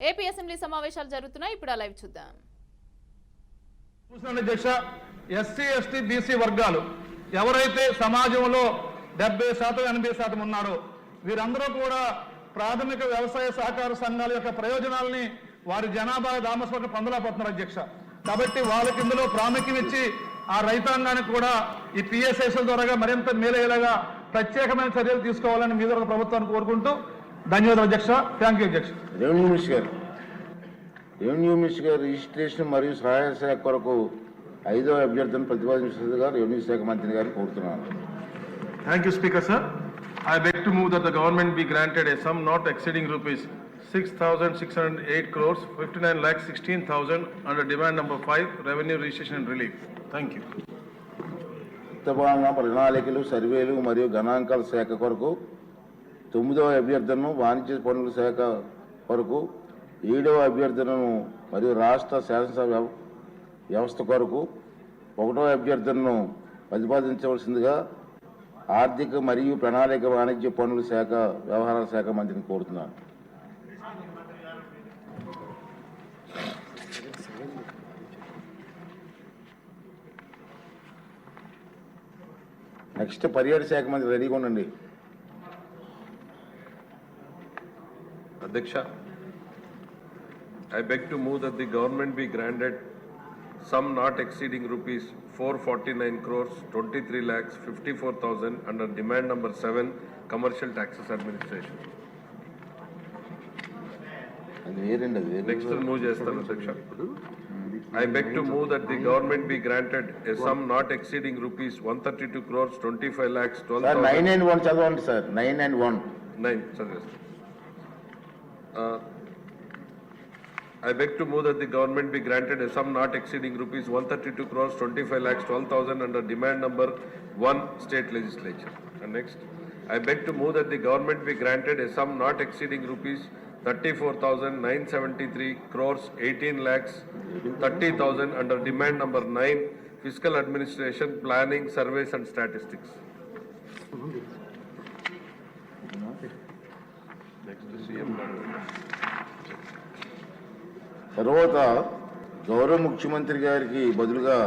AP assembly సమావేశాలు జరుగుతున్నాయి. ఇప్పుడు ఆ లైవ్ చూద్దాం. చూసినండి అధ్యక్ష ఎస్సీ ఎస్టీ బీసీ వర్గాలు. ఎవరైతే సమాజంలో డెబ్బై శాతం ఎనభై శాతం ఉన్నారో వీరందరూ కూడా ప్రాథమిక వ్యవసాయ సహకార సంఘాల యొక్క ప్రయోజనాలని వారి జనాభా దామస్వక పొందలేకపోతున్నారు అధ్యక్ష. కాబట్టి వాళ్ళకి ఇందులో ప్రాముఖ్యం ఇచ్చి ఆ రైతాంగానికి కూడా ఈ పిఎస్ఎస్ఎల్ ద్వారా మరింత మేలయ్యేలాగా ప్రత్యేకమైన చర్యలు తీసుకోవాలని మీద ప్రభుత్వాన్ని కోరుకుంటూ ధన్యవాదాలు అధ్యక్ష. థ్యాంక్ యూ అధ్యక్ష. రెవెన్యూ మినిస్టర్ గారు. రెవెన్యూ మినిస్టర్ గారు రిజిస్ట్రేషన్ మరియు సహాయ శాఖ కొరకు ఐదో అభ్యర్థులను ప్రతిపాదించగా రెవెన్యూ శాఖ మంత్రి గారు కోరుతున్నాను. Thank you speaker sir I beg to move that government be granted a sum not exceeding rupees six thousand six hundred eight crores fifty nine lakh sixteen thousand and demand number five revenue registration and relief thank you ప్రణాళికలు సర్వేలు మరియు గణాంకాల శాఖ కొరకు తొమ్మిదవ అభ్యర్థులను వాణిజ్య పనుల శాఖ కొరకు ఏడవ అభ్యర్థనను మరియు రాష్ట్ర శాసనసభ వ్యవ- వ్యవస్థ కొరకు ఒకటవ అభ్యర్థనను ప్రతిపాదించవలసిందిగా ఆర్థిక మరియు ప్రణాళిక వాణిజ్య పనుల శాఖ వ్యవహారాల శాఖ మంత్రిని కోరుతున్నాను. నెక్స్ట్ పర్యాటక శాఖ మంత్రి రెడీగా ఉండండి. అధ్యక్ష. I beg to move that the government be granted sum not exceeding rupees 449 crores 23 lakhs 54,000 under demand number 7 Commercial Taxes Administration. అది వేరండి అది వేరే Next move చేస్తాను అధ్యక్ష. I beg to move that the government be granted a sum not exceeding rupees 132 crores 25 lakhs sir nine 12,000. And one చదవండి sir nine and one Nine, sorry. I beg to move that the government be granted a sum not exceeding rupees one thirty-two crores twenty-five lakhs twelve thousand under demand number one state legislature. And next, I beg to move that the government be granted a sum not exceeding rupees thirty-four thousand nine seventy-three crores eighteen lakhs thirty thousand under demand number nine fiscal administration, planning, surveys and statistics. Next to CM. తర్వాత గౌరవ ముఖ్యమంత్రి గారికి బదులుగా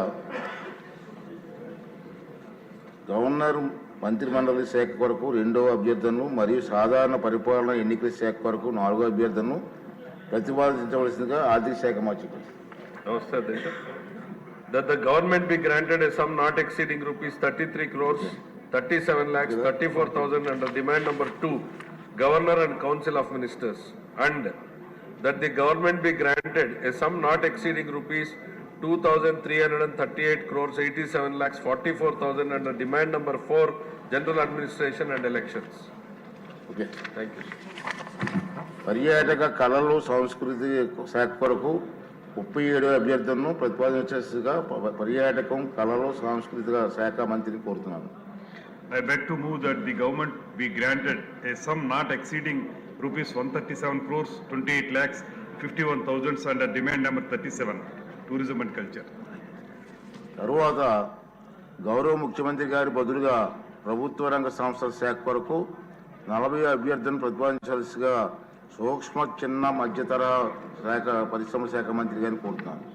governor మంత్రిమండలి శాఖ కొరకు రెండవ అభ్యర్థనను మరియు సాధారణ పరిపాలన ఎన్నికల శాఖ కొరకు నాలుగో అభ్యర్థనను ప్రతిపాదించవలసిందిగా ఆర్థిక శాఖ Namaste, Adhyksha. That the government be granted a sum not exceeding rupees thirty-three crores, thirty-seven lakhs, thirty-four thousand under demand number two, Governor and Council of Ministers. And that the government be granted a sum not exceeding rupees two thousand three hundred and thirty-eight crores, eighty-seven lakhs, forty-four thousand under demand number four, General Administration and Elections. Okay Thank you. పర్యాటక కళలు సంస్కృతి శాఖ కొరకు ముప్పై ఏడు అభ్యర్థనను ప్రతిపాదించేసిగా పర్యాటకం కళలు సాంస్కృతిక శాఖ మంత్రిని కోరుతున్నాను I beg to move that the government be granted a sum not exceeding rupees one thirty seven crores twenty eight lakhs fifty one thousands and demand number thirty seven tourism and culture తరువాత గౌరవ ముఖ్యమంత్రి గారి బదులుగా ప్రభుత్వ రంగ సంస్థల శాఖ వరకు నలభై అభ్యర్థులను ప్రతిపాదించాల్సిగా సూక్ష్మ చిన్న మధ్యతర శాఖ పరిశ్రమ శాఖ మంత్రి గారిని కోరుతున్నాను.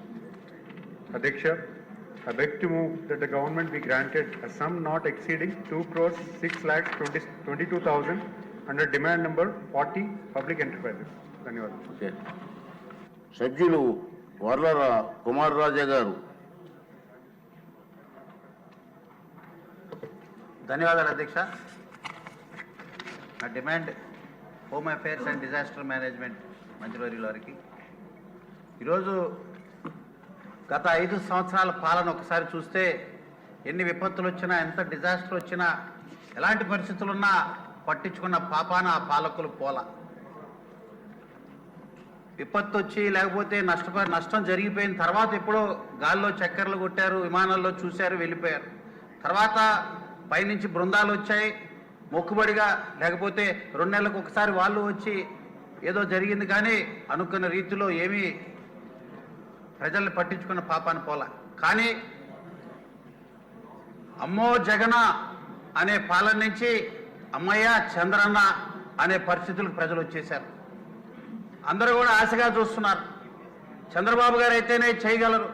అధ్యక్ష I beg to move that the government be granted a sum not exceeding 2 crores 6 lakhs 22,000 under demand number forty public enterprises ధన్యవాదాలు ఓకే సభ్యులు వర్ల కుమార్ రాజా గారు. ధన్యవాదాలు అధ్యక్ష. నా demand home affairs and disaster management మంత్రివర్యుల వారికి. ఈరోజు గత ఐదు సంవత్సరాల పాలన ఒకసారి చూస్తే ఎన్ని విపత్తులు వచ్చినా ఎంత డిజాస్టర్ వచ్చినా ఎలాంటి పరిస్థితులున్నా పట్టించుకున్న పాపాన ఆ పాలకులు పోల. విపత్తు వచ్చి లేకపోతే నష్టప నష్టం జరిగిపోయిన తర్వాత ఎప్పుడో గాల్లో చక్కర్లు కొట్టారు విమానాల్లో చూశారు వెళ్ళిపోయారు. తర్వాత పైనుంచి బృందాలు వచ్చాయి మొక్కుబడిగా లేకపోతే రెండు నెలలకు ఒకసారి వాళ్ళు వచ్చి ఏదో జరిగింది కానీ అనుకున్న రీతిలో ఏమీ ప్రజల్ని పట్టించుకున్న పాపాన పోల. కానీ అమ్మో జగన అనే పాలన నుంచి అమ్మయ్య చంద్రన్న అనే పరిస్థితులకు ప్రజలు వచ్చేశారు. అందరూ కూడా ఆశగా చూస్తున్నారు. చంద్రబాబు గారు అయితేనే చేయగలరు.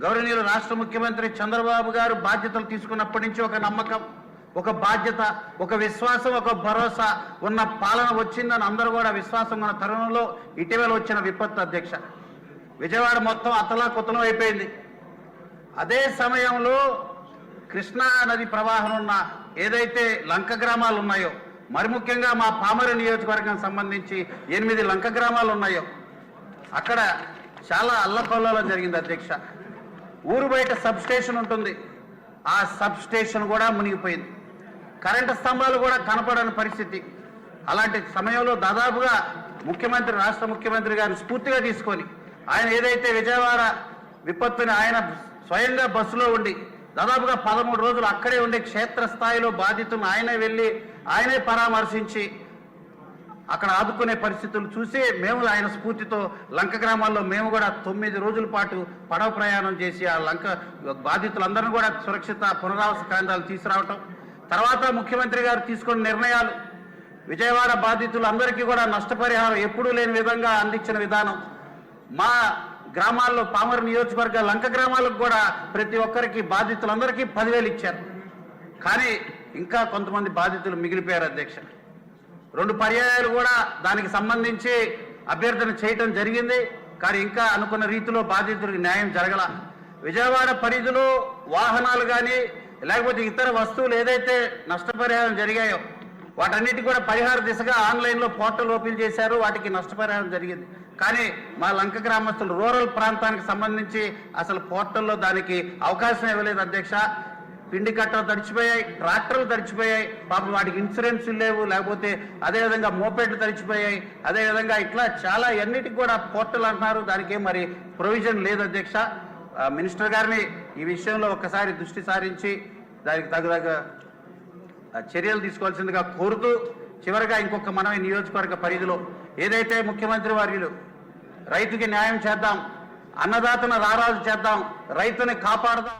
గౌరవనీయులు రాష్ట్ర ముఖ్యమంత్రి చంద్రబాబు గారు బాధ్యతలు తీసుకున్నప్పటి నుంచి ఒక నమ్మకం ఒక బాధ్యత ఒక విశ్వాసం ఒక భరోసా ఉన్న పాలన వచ్చిందని అందరూ కూడా విశ్వాసం ఉన్న తరుణంలో ఇటీవల వచ్చిన విపత్తు అధ్యక్ష. విజయవాడ మొత్తం అతలా కుతలం అయిపోయింది. అదే సమయంలో కృష్ణా నది ప్రవాహం ఉన్న ఏదైతే లంక గ్రామాలు ఉన్నాయో మరి ముఖ్యంగా మా పామరు నియోజకవర్గం సంబంధించి ఎనిమిది లంక గ్రామాలు ఉన్నాయో అక్కడ చాలా అల్లకొల్లలో జరిగింది అధ్యక్ష. ఊరు బయట సబ్ స్టేషన్ ఉంటుంది. ఆ సబ్ స్టేషన్ కూడా మునిగిపోయింది. కరెంటు స్తంభాలు కూడా కనపడని పరిస్థితి. అలాంటి సమయంలో దాదాపుగా ముఖ్యమంత్రి రాష్ట్ర ముఖ్యమంత్రి గారిని స్ఫూర్తిగా తీసుకొని ఆయన ఏదైతే విజయవాడ విపత్తుని ఆయన స్వయంగా బస్సులో ఉండి దాదాపుగా పదమూడు రోజులు అక్కడే ఉండే క్షేత్రస్థాయిలో బాధితులను ఆయనే వెళ్ళి ఆయనే పరామర్శించి అక్కడ ఆదుకునే పరిస్థితులు చూసి మేము ఆయన స్ఫూర్తితో లంక గ్రామాల్లో మేము కూడా తొమ్మిది రోజుల పాటు పడవ ప్రయాణం చేసి ఆ లంక బాధితులందరినీ కూడా సురక్షిత పునరావాస కేంద్రాలు తీసుకురావటం. తర్వాత ముఖ్యమంత్రి గారు తీసుకున్న నిర్ణయాలు విజయవాడ బాధితులందరికీ కూడా నష్టపరిహారం ఎప్పుడూ లేని విధంగా అందించిన విధానం. మా గ్రామాల్లో పామర్ నియోజకవర్గ లంక గ్రామాలకు కూడా ప్రతి ఒక్కరికి బాధితులందరికీ పదివేలు ఇచ్చారు. కానీ ఇంకా కొంతమంది బాధితులు మిగిలిపోయారు అధ్యక్ష. రెండు పర్యాయాలు కూడా దానికి సంబంధించి అభ్యర్థన చేయటం జరిగింది. కానీ ఇంకా అనుకున్న రీతిలో బాధితులకు న్యాయం జరగల. విజయవాడ పరిధిలో వాహనాలు కానీ లేకపోతే ఇతర వస్తువులు ఏదైతే నష్టపరిహారం జరిగాయో వాటన్నిటి కూడా పరిహార దిశగా ఆన్లైన్లో పోర్టల్ ఓపెన్ చేశారు. వాటికి నష్టపరిహారం జరిగింది. కానీ మా లంక గ్రామస్తులు రూరల్ ప్రాంతానికి సంబంధించి అసలు పోర్టల్లో దానికి అవకాశం ఇవ్వలేదు అధ్యక్ష. పిండి కట్టలు తడిచిపోయాయి ట్రాక్టర్లు తడిచిపోయాయి. పాపం వాటికి ఇన్సూరెన్స్ లేవు. లేకపోతే అదేవిధంగా మోపెట్లు తడిచిపోయాయి. అదేవిధంగా ఇట్లా చాలా ఎన్నిటికి కూడా పోర్టల్ అంటున్నారు. దానికి మరి ప్రొవిజన్ లేదు అధ్యక్ష. మినిస్టర్ గారిని ఈ విషయంలో ఒక్కసారి దృష్టి సారించి దానికి తగు చర్యలు తీసుకోవాల్సిందిగా కోరుతూ చివరిగా ఇంకొక మనవి నియోజకవర్గ పరిధిలో ఏదైతే ముఖ్యమంత్రి వర్యులు రైతుకి న్యాయం చేద్దాం అన్నదాతను రారాజు చేద్దాం రైతుని కాపాడదాం.